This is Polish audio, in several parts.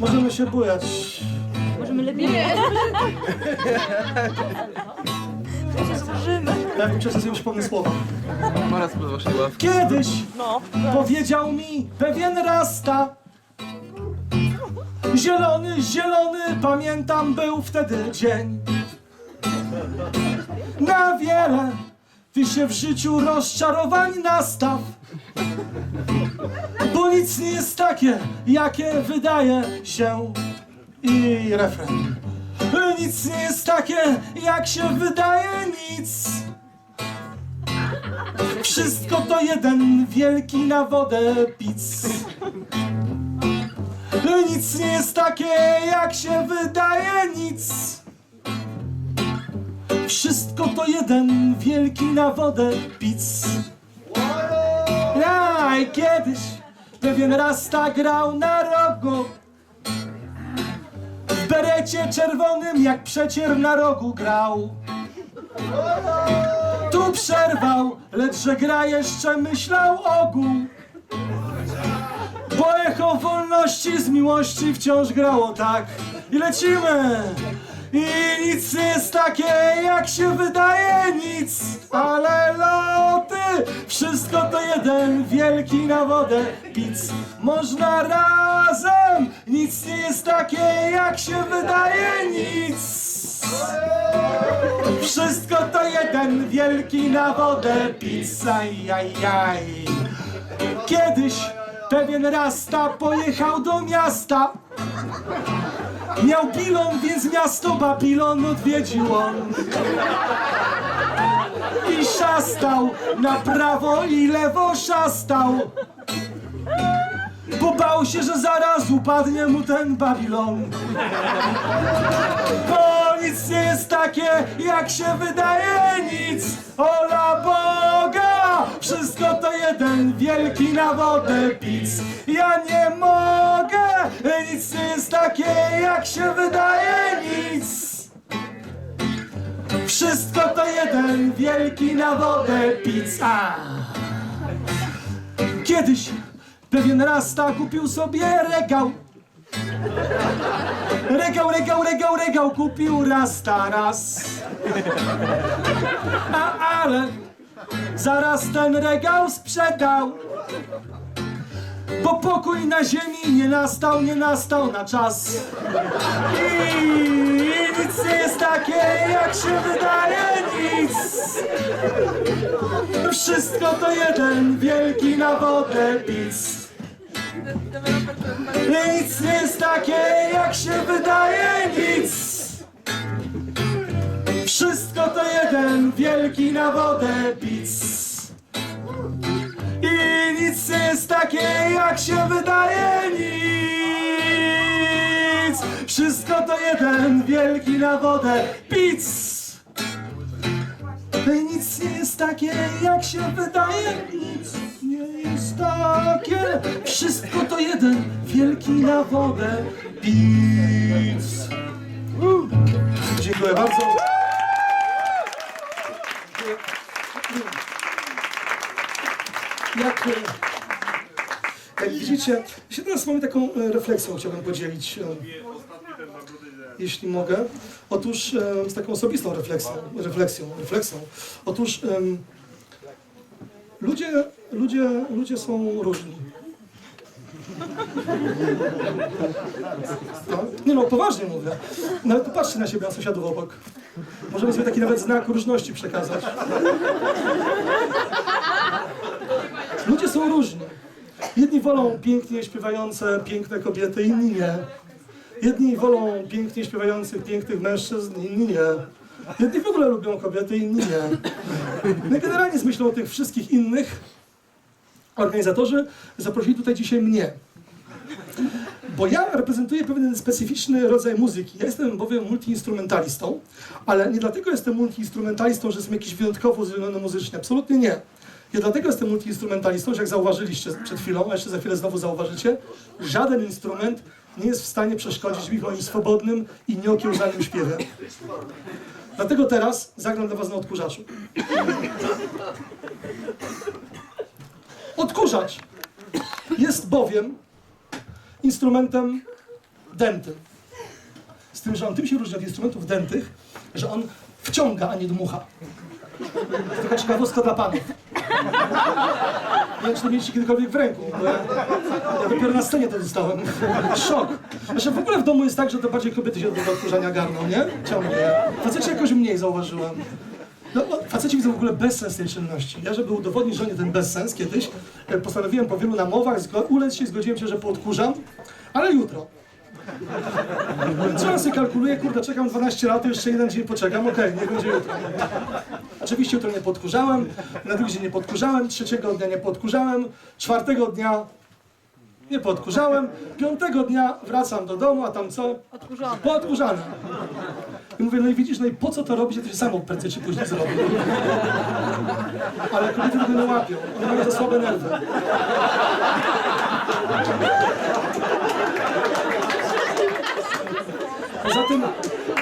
Możemy się bujać. Możemy lepiej. Nie. się złożymy. Ja wiem, czasem sobie pomysłowo. Mara spod waszej ławki. Kiedyś No. powiedział mi pewien rasta. Zielony, zielony, pamiętam był wtedy dzień. Na wiele ty się w życiu rozczarowań nastaw. Bo nic nie jest takie, jakie wydaje się. I refren. Nic nie jest takie, jak się wydaje, nic. Wszystko to jeden wielki na wodę pic. Nic nie jest takie, jak się wydaje, nic. Wszystko to jeden wielki na wodę pic. Ja i kiedyś pewien rasta grał na rogu. W berecie czerwonym jak przecier na rogu grał. Tu przerwał, lecz że gra jeszcze myślał ogół. Bo echo wolności z miłości wciąż grało tak. I lecimy! I nic nie jest takie, jak się wydaje, nic. Ale loty, wszystko to jeden wielki na wodę pic. Można razem, nic nie jest takie, jak się wydaje, nic. Wszystko to jeden wielki na wodę pizza, jaj. Kiedyś pewien rasta pojechał do miasta. Miał pilon, więc miasto Babilon odwiedził on. I szastał, na prawo i lewo szastał. Bo bał się, że zaraz upadnie mu ten Babilon. Bo nic nie jest takie, jak się wydaje, nic. Ola Boga! Wszystko to jeden wielki na wodę pic. Ja nie mogę! Nic nie jest takie, jak się wydaje, nic. Wszystko to jeden wielki na wodę pizza. Kiedyś pewien rasta kupił sobie regał. Regał, regał, regał, regał kupił rasta raz. A ale zaraz ten regał sprzedał. Bo pokój na ziemi nie nastał, nie nastał na czas. I nic nie jest takie, jak się wydaje, nic. Wszystko to jeden wielki na wodę pic. Nic nie jest takie, jak się wydaje, nic. Wszystko to jeden wielki na wodę pic. I nic nie jest takie, jak się wydaje, nic. Wszystko to jeden wielki na wodę pic. Nic nie jest takie, jak się wydaje, nic nie jest takie. Wszystko to jeden wielki na wodę. Dziękuję bardzo. Jak, jak widzicie, się teraz wami taką e, refleksją chciałbym podzielić, e, jeśli mogę. Otóż z taką osobistą refleksją, refleksją, refleksją. Otóż ludzie, ludzie, ludzie są różni. Tak? Nie no, poważnie mówię. Nawet popatrzcie na siebie, na sąsiadów obok. Możemy sobie taki nawet znak różności przekazać. Ludzie są różni. Jedni wolą pięknie śpiewające, piękne kobiety, inni nie. Jedni wolą pięknie śpiewających, pięknych mężczyzn, inni nie. Jedni w ogóle lubią kobiety, inni nie. No generalnie z myślą o tych wszystkich innych organizatorzy zaprosili tutaj dzisiaj mnie. Bo ja reprezentuję pewien specyficzny rodzaj muzyki. Ja jestem bowiem multiinstrumentalistą, ale nie dlatego jestem multiinstrumentalistą, że jestem jakiś wyjątkowo zdzielony muzycznie. Absolutnie nie. Ja dlatego jestem multiinstrumentalistą, że jak zauważyliście przed chwilą, a jeszcze za chwilę znowu zauważycie, żaden instrument nie jest w stanie przeszkodzić mi moim swobodnym i nieokiełzanym śpiewie. Dlatego teraz zagram dla was na odkurzaczu. Odkurzacz jest bowiem instrumentem dętym. Z tym, że on tym się różni od instrumentów dętych, że on wciąga, a nie dmucha. To taka ciekawostka dla panów. Nie wiem, czy to mieliście kiedykolwiek w ręku, bo ja, dopiero na scenie to dostałem. Szok. Znaczy w ogóle w domu jest tak, że to bardziej kobiety się do odkurzania garną, nie? Ciągnie. Faceci jakoś mniej zauważyłem. No, no, faceci widzą w ogóle bezsens tej czynności. Ja, żeby udowodnić żonie ten bezsens kiedyś, e, postanowiłem po wielu namowach ulec się, zgodziłem się, że poodkurzam, ale jutro. Co ja sobie kalkuluję, kurde, czekam 12 lat, jeszcze jeden dzień poczekam, okej, nie będzie jutro. Oczywiście jutro nie podkurzałem, na drugi dzień nie podkurzałem, trzeciego dnia nie podkurzałem, czwartego dnia nie podkurzałem, piątego dnia wracam do domu, a tam co? Poodkurzane. I mówię, no i widzisz, no i po co to robić, to się samo prędzej czy później zrobi. Ale kobiety tego nie łapią, one mają za słabe nerwy. Poza tym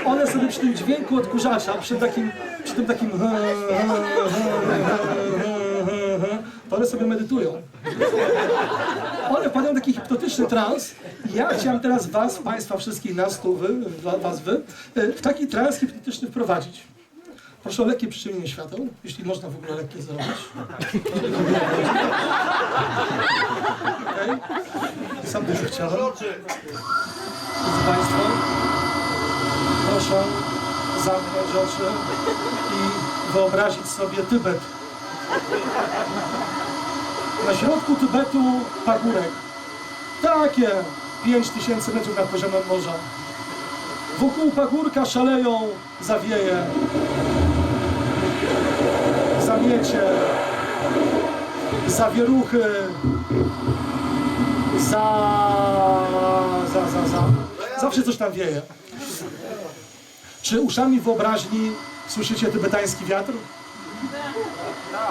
one sobie przy tym dźwięku odkurzacza, przy takim, przy tym takim to one sobie medytują. One wpadają w taki hipnotyczny trans i ja chciałem teraz was, państwa wszystkich, nas tu, wy, wa- was wy, w taki trans hipnotyczny wprowadzić. Proszę o lekkie przyciemnienie świateł, jeśli można w ogóle lekkie zrobić. Okej? Sam też chciałem. Drodzy Państwo, proszę zamknąć oczy i wyobrazić sobie Tybet. Na środku Tybetu pagórek. Takie 5000 metrów nad poziomem morza. Wokół pagórka szaleją zawieje, zamiecie, zawieruchy, za, za, za, za. Zawsze coś tam wieje. Czy uszami wyobraźni słyszycie tybetański wiatr?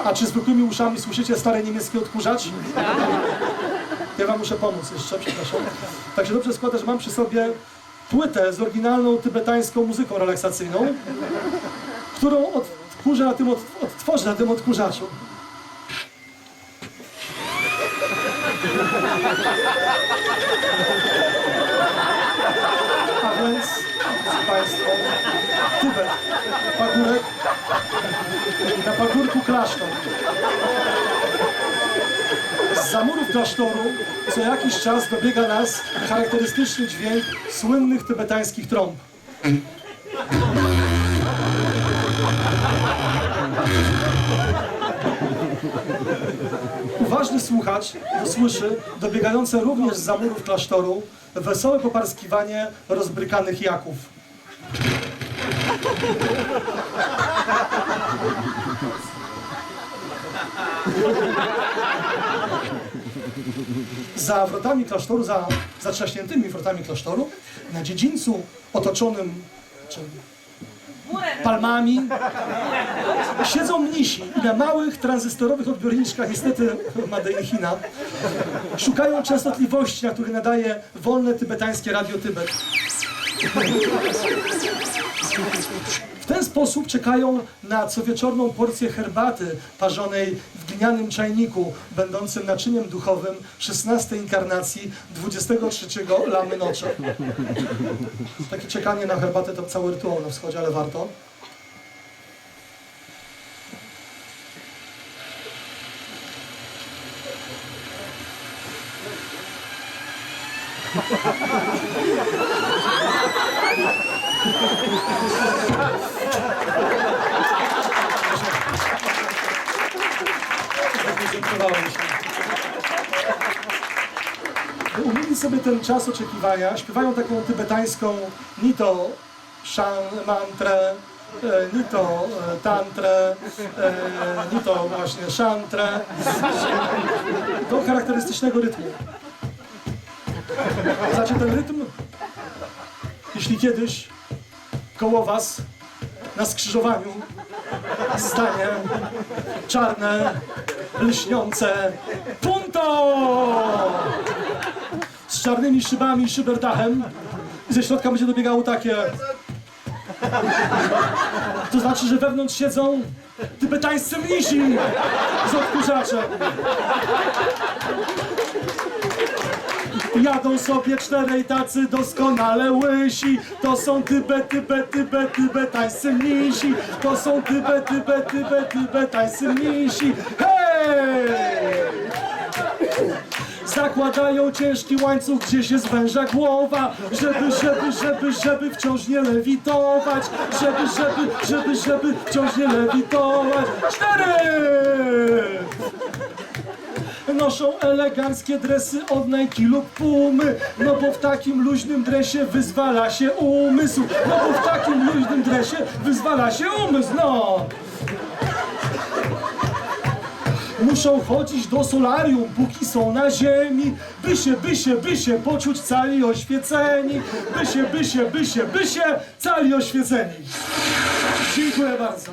A czy zwykłymi uszami słyszycie stary niemiecki odkurzacz? Ja wam muszę pomóc jeszcze, przepraszam. Tak się dobrze składa, że mam przy sobie płytę z oryginalną tybetańską muzyką relaksacyjną, którą odkurzę na tym, od, odtworzę na tym odkurzaczu. A więc, drodzy Państwo, Tybet, pagórek, na pagórku klasztor. Z zamurów klasztoru co jakiś czas dobiega nas charakterystyczny dźwięk słynnych tybetańskich trąb. Uważny słuchacz usłyszy dobiegające również z zamurów klasztoru wesołe poparskiwanie rozbrykanych jaków. Za wrotami klasztoru, za zatrzaśniętymi wrotami klasztoru, na dziedzińcu otoczonym czym? palmami, siedzą mnisi i na małych tranzystorowych odbiorniczkach, niestety Made in China, szukają częstotliwości, na których nadaje wolne tybetańskie Radio Tybet. W ten sposób czekają na cowieczorną porcję herbaty parzonej w glinianym czajniku, będącym naczyniem duchowym 16 inkarnacji 23 Lamy Nocze. Takie czekanie na herbatę to cały rytuał na wschodzie, ale warto. Umilić sobie ten czas oczekiwania, śpiewają taką tybetańską ni to shan mantrę, e, ni to e, tantrę, e, ni to właśnie shantrę, do charakterystycznego rytmu. Znaczy ten rytm, jeśli kiedyś koło was na skrzyżowaniu stanie czarne, lśniące punto! Z czarnymi szybami i szyberdachem. I ze środka będzie dobiegało takie... To znaczy, że wewnątrz siedzą tybetańscy mnisi z odkurzaczem. Jadą sobie czterej tacy doskonale łysi. To są tybe, tybe, tybe, tybetańscy mnisi. To są tybe, tybe, tybe, tybetańscy mnisi. Hej! Zakładają ciężki łańcuch, gdzie się zwęża głowa. Żeby, żeby, żeby, żeby wciąż nie lewitować. Żeby, żeby, żeby, żeby wciąż nie lewitować. Cztery! Noszą eleganckie dresy od Nike lub Pumy. No bo w takim luźnym dresie wyzwala się umysł. No bo w takim luźnym dresie wyzwala się umysł, no. Muszą chodzić do solarium, póki są na ziemi. By się, by się, by się poczuć cali oświeceni. By się, by się, by się, by się cali oświeceni. Dziękuję bardzo